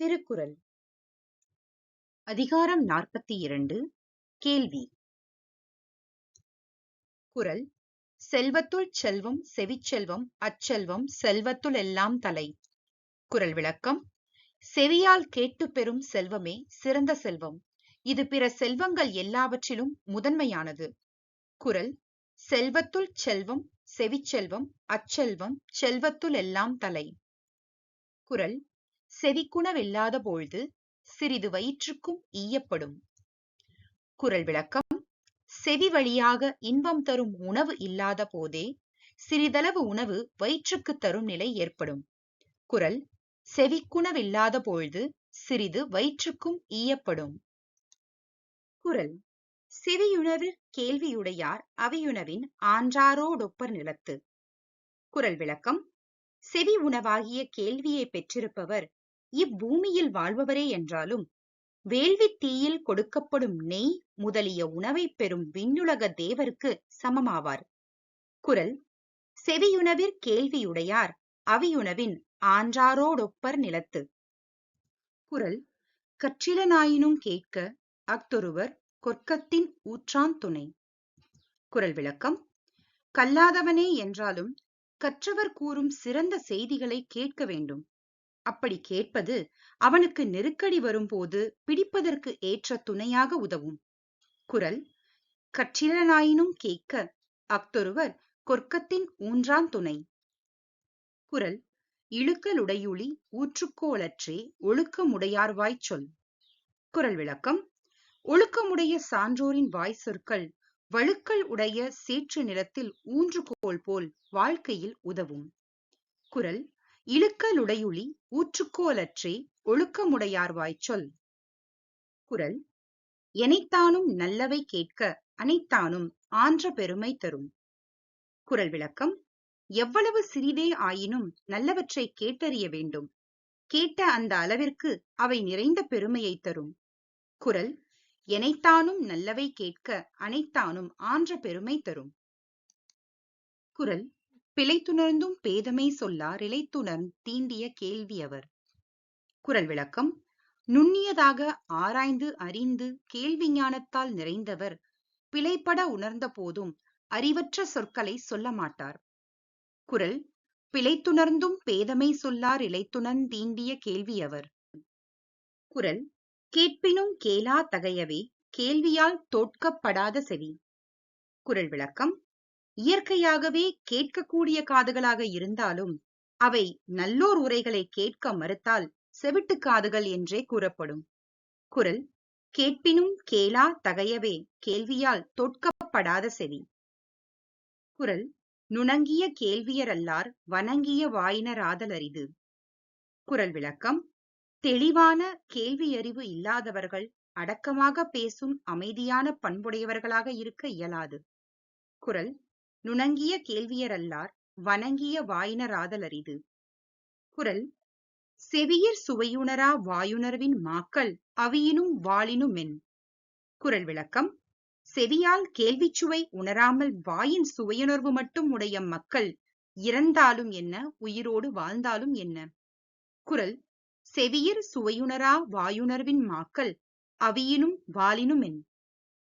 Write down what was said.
திருக்குறள். அதிகாரம் நாற்பத்தி இரண்டு கேள்வி. குரல் செல்வத்துள் செல்வம் செவிச்செல்வம் அச்செல்வம் செல்வத்துள் எல்லாம் தலை. குரல் விளக்கம் செவியால் கேட்டு பெறும் செல்வமே சிறந்த செல்வம். இது பிற செல்வங்கள் எல்லாவற்றிலும் முதன்மையானது. குரல் செல்வத்துள் செல்வம் செவிச்செல்வம் அச்செல்வம் செல்வத்துள் எல்லாம் தலை. குரல் செவிக்குணவில்லாத பொழுது சிறிது வயிற்றுக்கும் ஈயப்படும். குறள் விளக்கம் செவி வழியாக இன்பம் தரும் உணவு இல்லாத போதே சிறிதளவு உணவு வயிற்றுக்கு தரும் நிலை ஏற்படும். குறள் செவிக்குணவில்லாத பொழுது சிறிது வயிற்றுக்கும் ஈயப்படும். குறள் செவியுணவு கேள்வியுடையார் அவையுணவின் ஆன்றாரோடொப்பர் நிலத்து. குறள் விளக்கம் செவி உணவாகிய கேள்வியை பெற்றிருப்பவர் இப்பூமியில் வாழ்பவரே என்றாலும் வேள்வி தீயில் கொடுக்கப்படும் நெய் முதலிய உணவை பெறும் விண்ணுலக தேவருக்கு சமமாவார். குரல் செவியுணவிற் கேள்வியுடையார் அவியுணவின் ஆன்றாரோடொப்பர் நிலத்து. குரல் கற்றிலனாயினும் கேட்க அக்தொருவர் கொற்கத்தின் ஊற்றான் துணை. குரல் விளக்கம் கல்லாதவனே என்றாலும் கற்றவர் கூறும் சிறந்த செய்திகளை கேட்க வேண்டும். அப்படி கேட்பது அவனுக்கு நெருக்கடி வரும்போது பிடிப்பதற்கு ஏற்ற துணையாக உதவும். குரல் கற்றிலனாயினும் கேட்க அக்தொருவர் கொற்கத்தின் ஊன்றான் துணை. குரல் இழுக்கலுடையுளி ஊற்றுக்கோளற்றே ஒழுக்கமுடையார்வாய்ச் சொல் குரல் விளக்கம் ஒழுக்கமுடைய சான்றோரின் வாய் சொற்கள் வழுக்கல் உடைய சேற்று நிலத்தில் ஊன்றுகோல் போல் வாழ்க்கையில் உதவும் குரல் இழுக்கலுடையுளி ஊற்றுக்கோலற்றே ஒழுக்கமுடையார்வாய்ச் சொல். குரல் எனைத்தானும் நல்லவை கேட்க அனைத்தானும் ஆன்ற பெருமை தரும். குரல் விளக்கம் எவ்வளவு சிறிதே ஆயினும் நல்லவற்றை கேட்டறிய வேண்டும். கேட்ட அந்த அளவிற்கு அவை நிறைந்த பெருமையை தரும். குரல் எனைத்தானும் நல்லவை கேட்க அனைத்தானும் ஆன்ற பெருமை தரும். குரல் பிழைத்துணர்ந்தும் பேதமை சொல்லார் இலைத்துணர்ந் தீண்டிய கேள்வி அவர். குரல் விளக்கம் நுண்ணியதாக ஆராய்ந்து அறிந்து கேள்வி ஞானத்தால் நிறைந்தவர் பிழைப்பட உணர்ந்த போதும் அறிவற்ற சொற்களை சொல்ல மாட்டார். குரல் பிழைத்துணர்ந்தும் பேதமை சொல்லார் இலைத்துணர்ந் தீண்டிய கேள்வி அவர். குரல் கேட்பினும் கேளா தகையவே கேள்வியால் தோற்கப்படாத செவி. குரல் விளக்கம் இயற்கையாகவே கேட்கக்கூடிய காதுகளாக இருந்தாலும் அவை நல்லோர் உரைகளை கேட்க மறுத்தால் செவிட்டு காதுகள் என்றே கூறப்படும். குரல் கேட்பினும் கேளா தகையவே கேள்வியால் தொட்கப்படாத செவி குரல் நுணங்கிய கேள்வியரல்லார் வணங்கிய வாயினராதலரிது அரிது குரல் விளக்கம் தெளிவான கேள்வியறிவு இல்லாதவர்கள் அடக்கமாக பேசும் அமைதியான பண்புடையவர்களாக இருக்க இயலாது குரல் நுணங்கிய கேள்வியரல்லார் வணங்கிய வாயினராதலரிது குரல் செவியிற் சுவையுணரா வாயுணர்வின் மாக்கள் அவியினும் வாளினுமென் குரல் விளக்கம் செவியால் கேள்விச்சுவை உணராமல் வாயின் சுவையுணர்வு மட்டும் உடைய மக்கள் இறந்தாலும் என்ன உயிரோடு வாழ்ந்தாலும் என்ன? குரல் செவியிற் சுவையுணரா வாயுணர்வின் மாக்கள் அவியினும் வாளினுமென்